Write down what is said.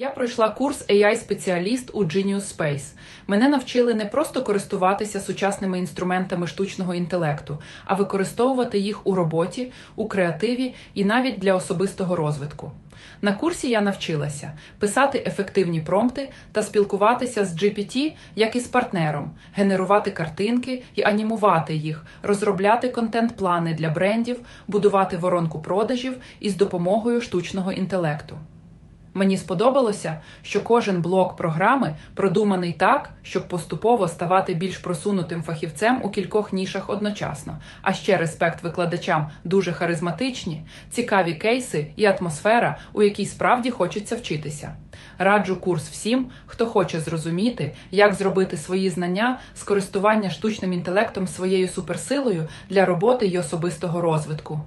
Я пройшла курс AI-спеціаліст у Genius Space. Мене навчили не просто користуватися сучасними інструментами штучного інтелекту, а використовувати їх у роботі, у креативі і навіть для особистого розвитку. На курсі я навчилася писати ефективні промпти та спілкуватися з GPT як із партнером, генерувати картинки і анімувати їх, розробляти контент-плани для брендів, будувати воронку продажів із допомогою штучного інтелекту. Мені сподобалося, що кожен блок програми продуманий так, щоб поступово ставати більш просунутим фахівцем у кількох нішах одночасно. А ще респект викладачам дуже харизматичні, цікаві кейси і атмосфера, у якій справді хочеться вчитися. Раджу курс всім, хто хоче зрозуміти, як зробити свої знання з користування штучним інтелектом своєю суперсилою для роботи й особистого розвитку.